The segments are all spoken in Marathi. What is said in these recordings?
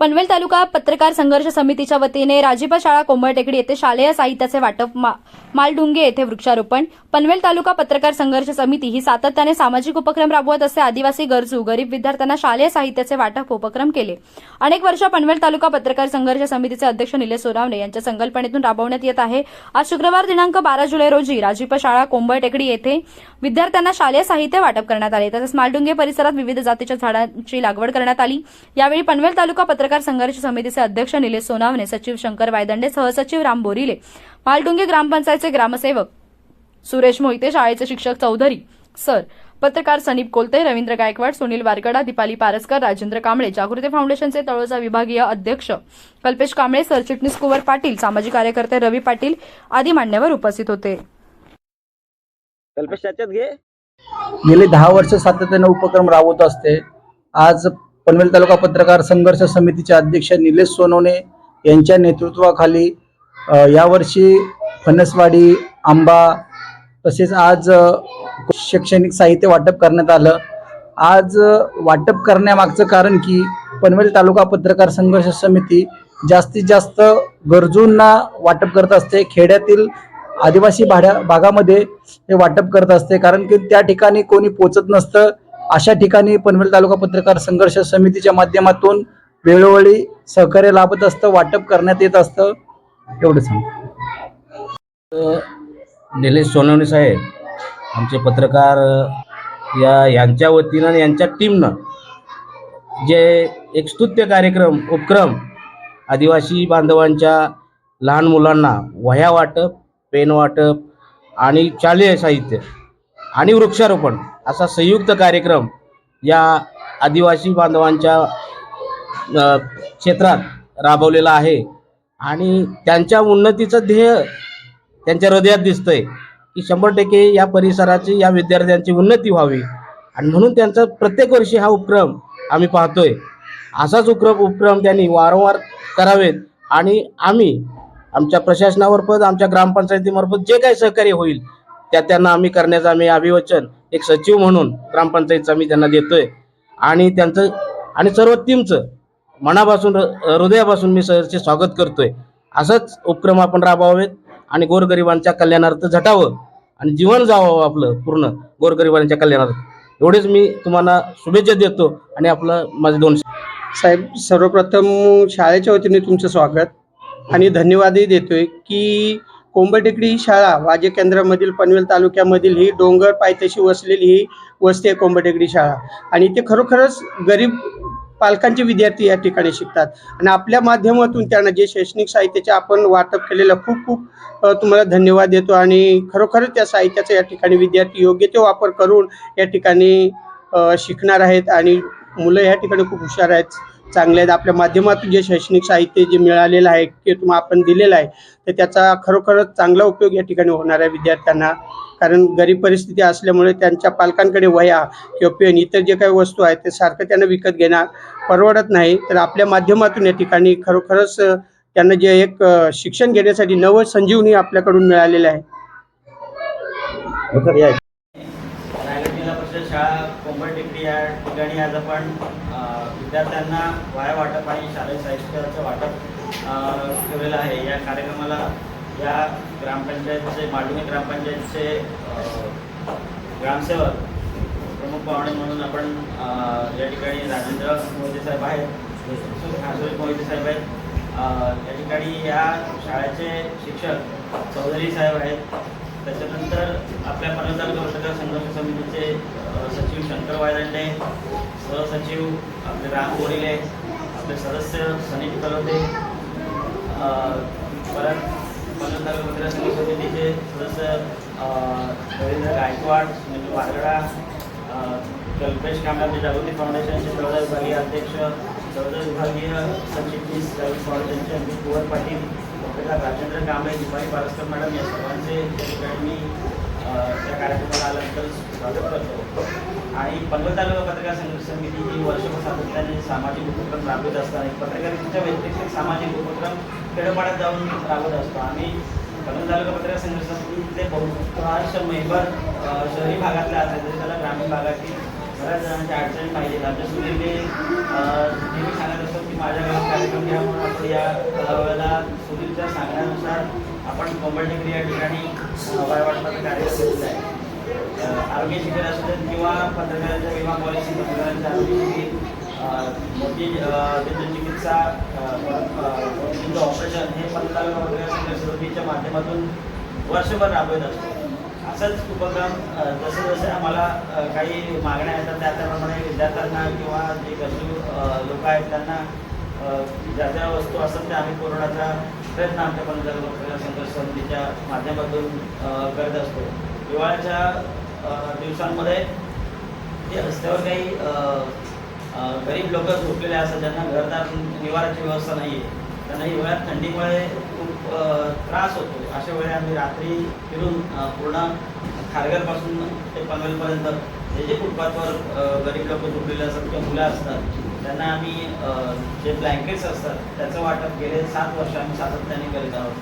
पनवेल तालुका पत्रकार संघर्ष समितीच्या वतीने राजीबा शाळा कोंबळटेकडी येथे शालेय साहित्याचे वाटप मा- मालडुंगे येथे वृक्षारोपण. पनवेल तालुका पत्रकार संघर्ष समिती ही सातत्याने सामाजिक उपक्रम राबवत असे आदिवासी गरजू गरीब विद्यार्थ्यांना शालेय साहित्याचे वाटप उपक्रम केले. अनेक वर्ष पनवेल तालुका पत्रकार संघर्ष समितीचे अध्यक्ष निलेश सोनावणे यांच्या संकल्पनेतून राबवण्यात येत आहे. आज शुक्रवार दिनांक बारा जुलै रोजी राजीपा शाळा कोंबळटेकडी येथे विद्यार्थ्यांना शालेय साहित्य वाटप करण्यात आले. तसेच मालडुंगे परिसरात विविध जातीच्या झाडांची लागवड करण्यात आली. यावेळी पनवेल तालुका पत्रकार संघर्ष समितीचे अध्यक्ष निलेश सोनावणे सचिव शंकर वायदंडे सहसचिव राम बोरिले मालडुंगे ग्रामपंचायतचे ग्रामसेवक सुरेश मोहिते शाळेचे शिक्षक चौधरी सर पत्रकार सनीप कोलते रवींद्र गायकवाड सुनील वारकडा दीपाली पारसकर राजेंद्र कांबळे जागृती फाउंडेशनचे तळोजा विभागीय अध्यक्ष कल्पेश कांबळे सरचिटणीस कुवर पाटील सामाजिक कार्यकर्ते रवी पाटील आदी मान्यवर उपस्थित होते. कल्पेश घे. गेली दहा वर्ष सातत्याने उपक्रम राबवत असते. आज पनवेल तालुका पत्रकार संघर्ष समितीचे अध्यक्ष निलेश सोनवणे यांच्या नेतृत्वाखाली यावर्षी फणसवाडी आंबा तसेच आज शैक्षणिक साहित्य वाटप करण्यात आलं. आज वाटप करण्यामागचं कारण की पनवेल तालुका पत्रकार संघर्ष समिती जास्तीत जास्त गरजूंना वाटप करत असते. खेड्यातील आदिवासी भाड्या भागामध्ये हे वाटप करत असते. कारण की त्या ठिकाणी कोणी पोचत नसतं. अशा ठिकाणी पनवेल तालुका पत्रकार संघर्ष समितीच्या माध्यमातून वेळोवेळी सहकार्य लाभत असतं वाटप करण्यात येत असतं. एवढं सांग. निलेश सोनवणे साहेब आमचे पत्रकार या यांच्या वतीनं आणि यांच्या टीमनं जे एक स्तुत्य कार्यक्रम उपक्रम आदिवासी बांधवांच्या लहान मुलांना वह्या वाटप पेन वाटप आणि शालेय साहित्य आणि वृक्षारोपण असा संयुक्त कार्यक्रम या आदिवासी बांधवांच्या क्षेत्रात राबवलेला आहे. आणि त्यांच्या उन्नतीचं ध्येय त्यांच्या हृदयात दिसतंय की शंभर टक्के या परिसराची या विद्यार्थ्यांची उन्नती व्हावी. आणि म्हणून त्यांचा प्रत्येक वर्षी हा उपक्रम आम्ही पाहतोय. असाच उपक्रम उपक्रम त्यांनी वारंवार करावेत. आणि आम्ही आमच्या प्रशासनामार्फत आमच्या ग्रामपंचायतीमार्फत जे काही सहकार्य होईल त्या त्यांना आम्ही करण्याचं आम्ही अभिवचन एक सचिव म्हणून ग्रामपंचायतचं आम्ही त्यांना देतोय. आणि त्यांचं आणि सर्व टीमचं मनापासून हृदयापासून मी सरचे स्वागत करतोय. असंच उपक्रम आपण राबवावेत आणि गोरगरिबांच्या कल्याणार्थ झटावं आणि जीवन जावावं आपलं पूर्ण गोरगरिबांच्या कल्याणार्थ. एवढेच मी तुम्हाला शुभेच्छा देतो आणि आपलं माझे दोन साहेब सर्वप्रथम शाळेच्या वतीने तुमचं स्वागत आणि धन्यवादही देतोय की कोंबटेकडी ही शाळा वाजे केंद्रामधील पनवेल तालुक्यामधील ही डोंगर पायथ्याशी वसलेली ही वस्ती आहे कोंबटेकडी शाळा. आणि ते खरोखरच गरीब पालकांचे विद्यार्थी या ठिकाणी शिकतात. आणि आपल्या माध्यमातून त्यांना जे शैक्षणिक साहित्याचे आपण वाटप केलेलं खूप खूप तुम्हाला धन्यवाद देतो. आणि खरोखरच त्या साहित्याचा या ठिकाणी विद्यार्थी योग्य ते वापर करून या ठिकाणी शिकणार आहेत. आणि मुलं या ठिकाणी खूप हुशार आहेत. चांगले आहेत. आपल्या माध्यमातून जे शैक्षणिक साहित्य जे मिळालेलं आहे ते तुम्हाला आपण दिलेलं आहे तर त्याचा खरोखरच चांगला उपयोग या ठिकाणी होणार आहे विद्यार्थ्यांना. कारण गरीब परिस्थिती असल्यामुळे त्यांच्या पालकांकडे वह्या किंवा पेन इतर जे काही वस्तू आहेत ते सारखं त्यांना विकत घेणं परवडत नाही. तर आपल्या माध्यमातून या ठिकाणी खरोखरच त्यांना जे एक शिक्षण घेण्यासाठी नवं संजीवनी आपल्याकडून मिळालेलं आहे. रायगड जिल्हा परिषद शाळा कोंबड टेकडी या ठिकाणी आज आपण विद्यार्थ्यांना वाया वाटप आणि शालेय साहित्याचं वाटप अ, ठेवलेलं आहे. या कार्यक्रमाला या ग्रामपंचायतचे मालुणी ग्रामपंचायतचे ग्रामसेवक प्रमुख पाहुणे म्हणून आपण या ठिकाणी राजेंद्र मोहिते साहेब आहेत. हा, मोहिते साहेब आहेत. या ठिकाणी या शाळेचे शिक्षक चौधरी साहेब आहेत. त्याच्यानंतर आपल्या पनवेल तालुका पत्रकार संघर्ष समितीचे सचिव शंकर वायदंडे सहसचिव आपले राम गोरिले आपले सदस्य सनी कलोते परत पनवेल तालुका समितीचे सदस्य रवींद्र गायकवाड सुनील वारगडा कल्पेश कांबळे आपले जागृती फाउंडेशनचे चौदा विभागीय अध्यक्ष चौदा विभागीय सरचिटणीस जागृती फाउंडेशनचे अमित कुवर पाटील डॉक्टर राजेंद्र कांबळे दीपाली पारस्कर मॅडम या सर्वांचे ठिकाणी मी त्या कार्यक्रमाला आल्यानंतर स्वागत करतो. आणि पनवेल तालुका पत्रकार संघर्ष समिती ही वर्षभर सातत्याने सामाजिक उपक्रम राबवत असताना पत्रकारितेच्या व्यतिरिक्त सामाजिक उपक्रम खेडोपाड्यात जाऊन राबवत असतो. आम्ही पनवेल तालुका पत्रकार संघर्ष समितीतले बहुतांश मेंबर शहरी भागातले असतात तरी त्याला ग्रामीण भागातील बऱ्याच जणांच्या अडचणी पाहिजेत आमच्या सुनीलने नेहमी सांगत असतो की माझ्या गावात कार्यक्रम घ्या म्हणून. आपण या अ, वेळेला सुनीलच्या सांगण्यानुसार आपण कोंबडटेकडी या ठिकाणी अ, कार्य कार्यक्रम आहे. आरोग्य शिबिर असू देत किंवा पत्रकारांच्या विमा पॉलिसी पत्रकारांच्या आरोग्य शिबिर मोठी दंतचिकित्सा चिकित्सा ऑपरेशन हे पत्रकार पत्रकार संघ समितीच्या माध्यमातून वर्षभर राबवत असतो. असंच उपक्रम जसं जसे जसे आम्हाला काही मागण्या येतात त्या त्याप्रमाणे विद्यार्थ्यांना किंवा जे गरजू लोक आहेत त्यांना ज्या ज्या वस्तू असतात त्या आम्ही पुरवण्याचा प्रयत्न आमच्या पंधरा पत्रकार संघर्ष समितीच्या माध्यमातून करत असतो. हिवाळ्याच्या दिवसांमध्ये जे रस्त्यावर काही गरीब लोक झोपलेले असतात ज्यांना घरदार निवाराची व्यवस्था नाही आहे त्यांना हिवाळ्यात थंडीमुळे त्रास होतो. अशा वेळी आम्ही रात्री फिरून पूर्ण खारघरपासून ते पनवेलपर्यंत जे जे फुटपाथवर गरीब लोक झोपलेले असतात किंवा मुलं असतात त्यांना आम्ही जे ब्लँकेट्स असतात त्याचं वाटप गेले सात वर्ष आम्ही सातत्याने करीत आहोत.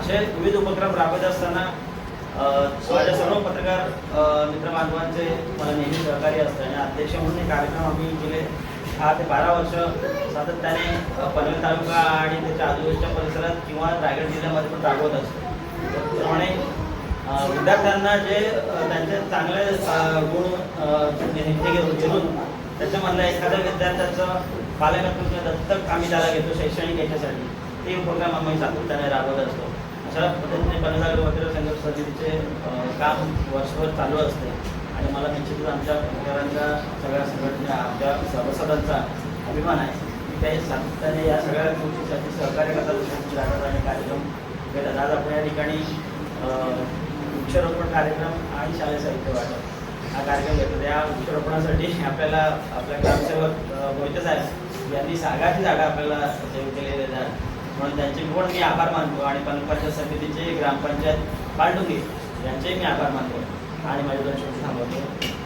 असे विविध उपक्रम राबवत असताना माझ्या सर्व पत्रकार अ, मित्रबांधवांचे मला नेहमी सहकार्य असतं आणि अध्यक्ष म्हणून हे कार्यक्रम आम्ही गेले दहा ते बारा वर्ष सातत्याने पनवेल तालुका आणि त्याच्या आजूबाजूच्या परिसरात किंवा रायगड जिल्ह्यामध्ये पण राबवत असतो. त्याप्रमाणे विद्यार्थ्यांना जे त्यांचे चांगले गुण अ, घेऊन घेऊन त्याच्यामधल्या एखाद्या विद्यार्थ्याचं पालकत्व किंवा दत्तक आम्ही त्याला घेतो शैक्षणिक याच्यासाठी. ते प्रोग्राम आम्ही सातत्याने राबवत असतो. अशा पद्धतीने पन्नास वगैरे संघर्ष समितीचे काम वर्षभर चालू असते. आणि मला निश्चितच आमच्या पत्रकारांचा सगळ्या संघटना आमच्या सभासदांचा अभिमान आहे. की त्या सातत्याने या सगळ्या गोष्टीसाठी सहकार्य करतात आणि कार्यक्रम घेतात आज आपण या ठिकाणी वृक्षारोपण कार्यक्रम आणि शालेय साहित्य वाटप हा कार्यक्रम घेतो त्या वृक्षारोपणासाठी आपल्याला आपल्या ग्रामसेवक अ, मोहिते साहेब यांनी सागाची झाडं आपल्याला सेव केलेले आहेत म्हणून त्यांचे पण मी आभार मानतो आणि पंचायत समितीचे ग्रामपंचायत पालटुंगे यांचेही मी आभार मानतो. आणि माझे दोन शब्द थांबवतो